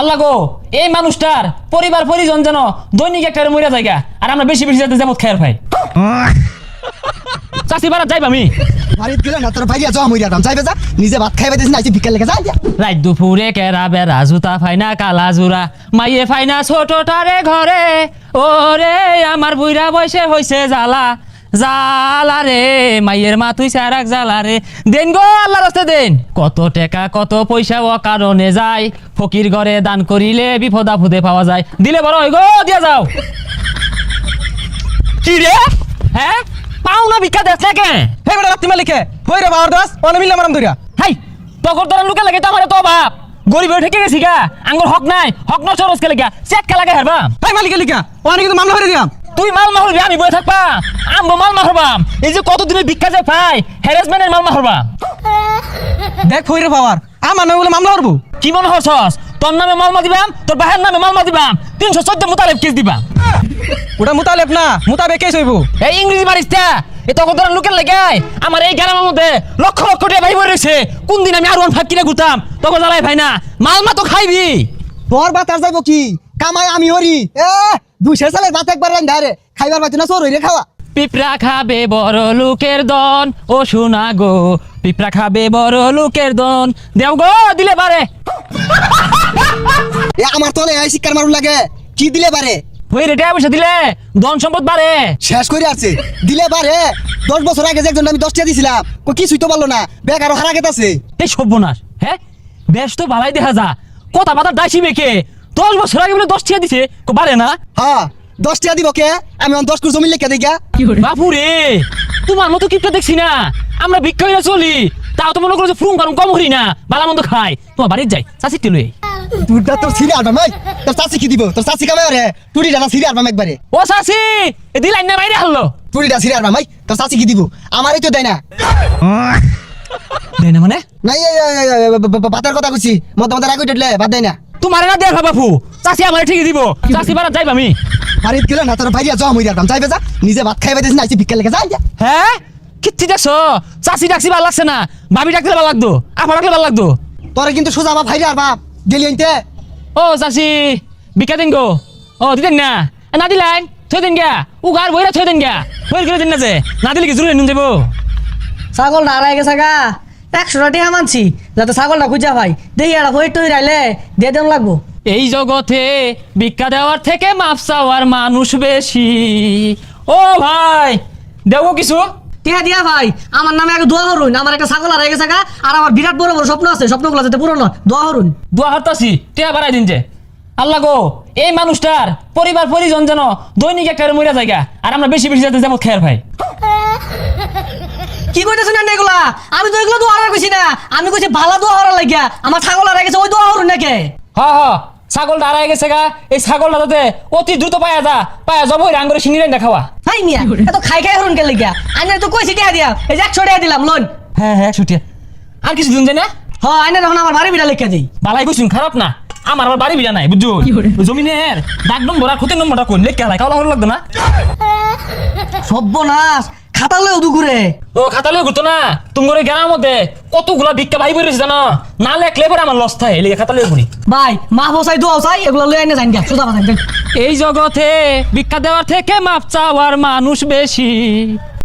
আল্লাহ গো এই মানুষটার পরিবার পরিজন যেন দৈনিক একটা মরিয়া জায়গা আর আমরা বেশি বেশি যাতে যেমন খেয়ার পাই। চাষি বাড়া যাইব আমি? বাড়িত গেলে না তোর ভাইয়া যাওয়া মরিয়া দাম চাইবে যা। নিজে ভাত খাইবে দিস না আইছি ভিক্ষা লেগে যা যা। রাত দুপুরে কেরা বেড়া জুতা ফাইনা কালা জুরা মাইয়ে ফাইনা ঘরে ওরে আমার বুইরা বয়সে হইছে জ্বালা। জালা রে মাইয়ের মা তুই সারাক জ্বালা রে দেন গো আল্লাহ রাস্তে দেন। কত টাকা কত পয়সা ও কারণে যায়। ফকির ঘরে দান করিলে বিপদ আপদে পাওয়া যায়। দিলে বড় হই গো দিয়া যাও। কি রে? হ্যাঁ? পাও না ভিক্ষা দেখ না কে? হে বেটা রাত্রি মালিকে হই রে বাবার দাস অনে মিললাম মারাম ধরিয়া। হাই তকর তোরা লুকে লাগে তো আমার তো বাপ। গরিব ঠেকে গেছি গা। আঙ্গুর হক নাই হক নষ্ট রসকে লেগা চেক কে লাগে হারবাম হাই মালিকে লিখা অনে কিন্তু মামলা হয়ে দিয়াম তুই মাল মাহরবি আমি বয়ে থাকবা। আমবো মাল মাহরবাম এই যে কত দিনের ভিক্ষা যে পাই হ্যারাসমেন্টের মাল মাহরবাম দেখ হই রে বাবার আমার নামে বলে মামলা করব কি মনে হরছস? তোর নামে মাল মা দিবাম তোর বাহের নামে মাল মা দিবাম। তিনশো চোদ্দ মোতালেব কেস দিবাম ওটা মুতালেব না মুতাবে কেস হইব। এই ইংরেজি বারিস্তা এ তখন তোরা লোকের লেগে আমার এই গ্রামের মধ্যে লক্ষ লক্ষ টাকা ভাই রয়েছে। কোন দিন আমি আর ওয়ান ফাইভ কিনে ঘুরতাম তখন জ্বালাই ভাই না। মাল মা তো খাইবি। তোর ভাত আর যাইব কি? কামাই আমি হরি। এ! সালে ভাত একবার খাইবার পাইতো না খাওয়া। পিঁপড়া খাবে বড় লোকের দন ও শোনা গো পিঁপড়া খাবে বড় লোকের দন। দেও গো দিলে পারে। এ আমার তলে এই শিক্ষার মারুন লাগে কি দিলে পারে? ওই রেটে পয়সা দিলে ধন সম্পদ বাড়ে শেষ করে আছে দিলে পারে। দশ বছর আগে যে একজন আমি দশটা দিছিলাম কো কিছুই তো পারল না বেকারও হারা গেতাছে। এই সর্বনাশ হ্যাঁ? বেশ তো ভালাই দেখা যা কথা বাতা দাসি মেকে দশ বছর আগে বলে দশ টিয়া দিছে কো বাড়ে না হ্যাঁ দশটা দিব কে আমি দশ করে জমি লেখা দিই গা বাপু রে তোমার মতো কিপটা দেখছি না আমরা ভিক্ষা হইয়া চলি তাও তো মনে করো যে ফ্রুম ফারুম কম হরি না বালা মন্দ খাই তোমার বাড়ির যাই চাষি টেলুই তুইটা তোর সিরি আরবাম এই তোর চাচি কি দিব তোর চাচি কামাই রে টুরি ডানা সিরি আরবাম একবারে ও চাষি দিলাই না বাইরে হারলো টুরিটা সিরি আরবাম এই তোর চাচি কি দিব আমারই তো দেয় না দেয় না মানে নাই ভাতের কথা কইছি মত মত রাখি উঠলে ভাত দেয় না তোমার না দেখ বাপু চাষি আমার ঠিকই দিব। চাষি বাড়া যাইব আমি। বাড়িত গেলে না তোর ভাইয়া যাওয়া মরিয়া দাম চাইবে যা নিজে ভাত খাইবে দিস না আইছি ভিক্ষা লেগে যা। হ্যাঁ কিচ্ছি দেখছ? চাষি ডাকছি ভালো লাগছে না। ভাবি ডাকলে ভালো লাগতো আপা ডাকলে ভালো লাগতো। তোরে কিন্তু সোজা বাপ ভাইরে আর বাপ গেলি আনতে ও চাষি বিকা দিন গো। ও দিতেন না। এ, না দিলেন থৈ দিন গা উগার বইরা থৈ দিন গা বইর করে দিন না যে না দিলে কি জরুরি নুন দেবো। ছাগল না হারাই গেছে গা। একশো টাকা মানছি যাতে ছাগলটা খুঁজা ভাই দেখি একটা হই টই রাইলে দিয়ে দেন লাগবো। এই জগতে ভিক্ষা দেওয়ার থেকে মাপ চাওয়ার মানুষ বেশি। ও ভাই দেবো কিছু? টিয়া দিয়া ভাই? আমার নামে আগে দোয়া হরুন আমার একটা ছাগল হারাই গেছে আর আমার বিরাট বড় বড় স্বপ্ন আছে। স্বপ্নগুলো যাতে পূরণ হয়। দোয়া হরুন দোয়া হারতাছি টিয়া বাড়াই দিন যে। আল্লাহ গো এই মানুষটার পরিবার পরিজন যেন দৈনিক একটা মরিয়া জায়গা আর আমরা বেশি বেশি যাতে যেমন খেয়ার ভাই কি কইতেছেন না এগুলা? আমি তো এগুলো দোয়া হারা কইছি না। আমি কইছি ভালো দোয়া হরা লাগিয়া আমার ছাগল হারাই গেছে ওই দোয়া হরুন নাকি? হ হ। ছাগলটা হারাই গেছে গা। এই ছাগলটা যাতে অতি দ্রুত পায়া যা। পায়া যাব ওই আঙ্গুরে সিঙ্গি না খাওয়া। ভাই মিয়া এত খাই খাই হরুন কে লাগিয়া? আমি তো কইছি টিয়া দিয়া। এই যে একশো টাকা দিলাম লোন হ্যাঁ হ্যাঁ একশো টিয়া। আর কিছু দিন যায় না? হ্যাঁ আইনে তখন আমার বাড়ি বিড়া লিখে দিই। বালাই কইছুন খারাপ না। আমার আবার বাড়ি বিড়া নাই বুঝছ? জমিনের ডাক নম্বর আর ক্ষতির নম্বরটা কোন লেখা কাওলা লাগতো না? সর্বনাশ খাতা দুগুরে ও খাতালে ঘুরতো না? তুমি এই গ্রামের মধ্যে কতগুলা ভিক্ষা ভাই বেরিয়েছে জানো? না লেখলে পরে আমার লস থাকে এলিগে খাতালে ঘুরি। ভাই মা বসাই দোয়া চাই এগুলো লয়ে এনে যাইন গা সোজা এই জগতে ভিক্ষা দেওয়ার থেকে মাপ চাওয়ার মানুষ বেশি।